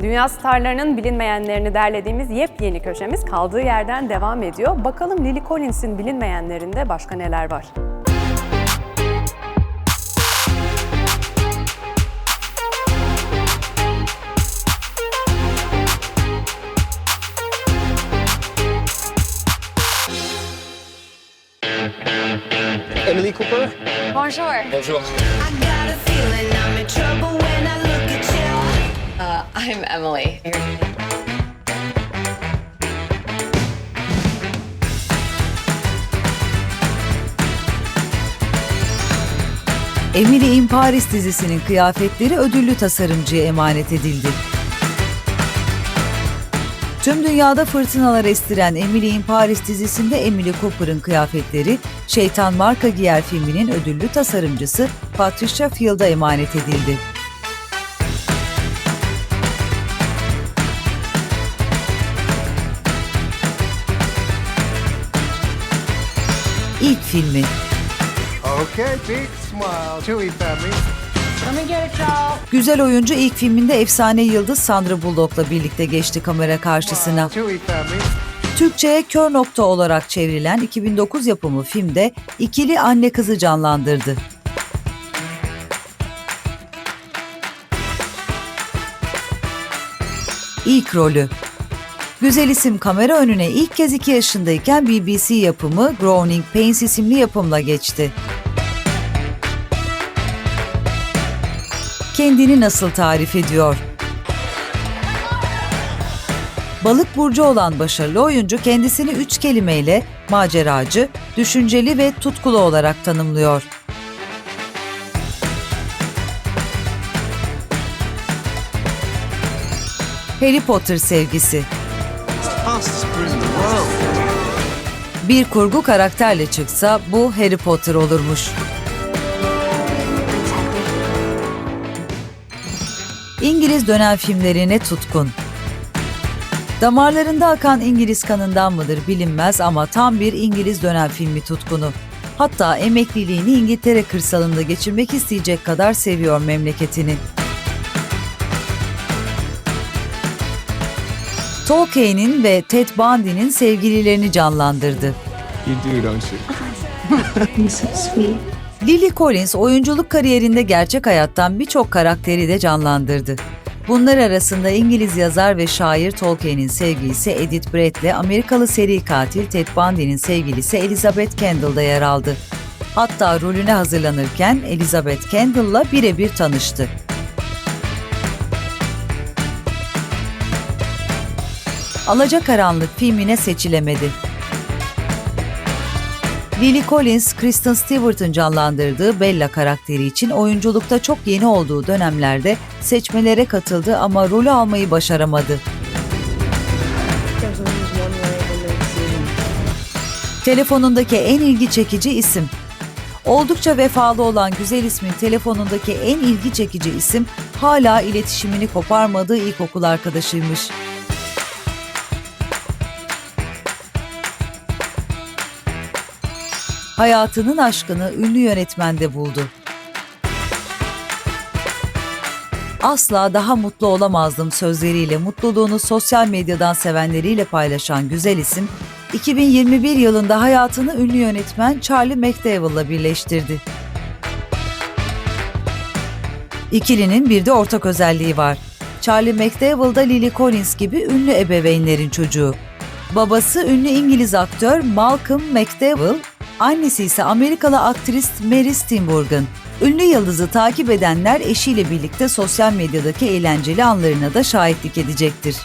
Dünya starlarının bilinmeyenlerini derlediğimiz yepyeni köşemiz kaldığı yerden devam ediyor. Bakalım Lily Collins'in bilinmeyenlerinde başka neler var? Emily Cooper. Bonjour. Bonjour. I got a feeling Uh, I'm Emily. Emily in Paris dizisinin kıyafetleri ödüllü tasarımcıya emanet edildi. Tüm dünyada fırtınalar estiren Emily in Paris dizisinde Emily Cooper'ın kıyafetleri Şeytan Marka Giyer filminin ödüllü tasarımcısı Patricia Field'a emanet edildi. İlk filmi Okay, big smile. Chewy family. Güzel oyuncu ilk filminde efsane yıldız Sandra Bullock'la birlikte geçti kamera karşısına. Türkçe'ye kör nokta olarak çevrilen 2009 yapımı filmde ikili anne kızı canlandırdı. İlk rolü Güzel isim kamera önüne ilk kez 2 yaşındayken BBC yapımı Growing Pains isimli yapımla geçti. Kendini nasıl tarif ediyor? Balık burcu olan başarılı oyuncu kendisini üç kelimeyle maceracı, düşünceli ve tutkulu olarak tanımlıyor. Harry Potter sevgisi bir kurgu karakterle çıksa bu Harry Potter olurmuş. İngiliz dönem filmlerine tutkun. Damarlarında akan İngiliz kanından mıdır bilinmez ama tam bir İngiliz dönem filmi tutkunu. Hatta emekliliğini İngiltere kırsalında geçirmek isteyecek kadar seviyor memleketini. Tolkien'in ve Ted Bundy'nin sevgililerini canlandırdı. Lily Collins oyunculuk kariyerinde gerçek hayattan birçok karakteri de canlandırdı. Bunlar arasında İngiliz yazar ve şair Tolkien'in sevgilisi Edith Bret'le Amerikalı seri katil Ted Bundy'nin sevgilisi Elizabeth Kendall da yer aldı. Hatta rolüne hazırlanırken Elizabeth Kendall'la birebir tanıştı. Alacakaranlık filmine seçilemedi. Lily Collins, Kristen Stewart'ın canlandırdığı Bella karakteri için oyunculukta çok yeni olduğu dönemlerde seçmelere katıldı ama rolü almayı başaramadı. Telefonundaki en ilgi çekici isim. Oldukça vefalı olan güzel ismin telefonundaki en ilgi çekici isim hala iletişimini koparmadığı ilkokul arkadaşıymış. Hayatının aşkını ünlü yönetmende buldu. Asla daha mutlu olamazdım sözleriyle mutluluğunu sosyal medyadan sevenleriyle paylaşan güzel isim, 2021 yılında hayatını ünlü yönetmen Charlie McDowell'la birleştirdi. İkilinin bir de ortak özelliği var. Charlie McDowell da Lily Collins gibi ünlü ebeveynlerin çocuğu. Babası ünlü İngiliz aktör Malcolm McDowell, annesi ise Amerikalı aktris Mary Steenburgen. Ünlü yıldızı takip edenler eşiyle birlikte sosyal medyadaki eğlenceli anlarına da şahitlik edecektir.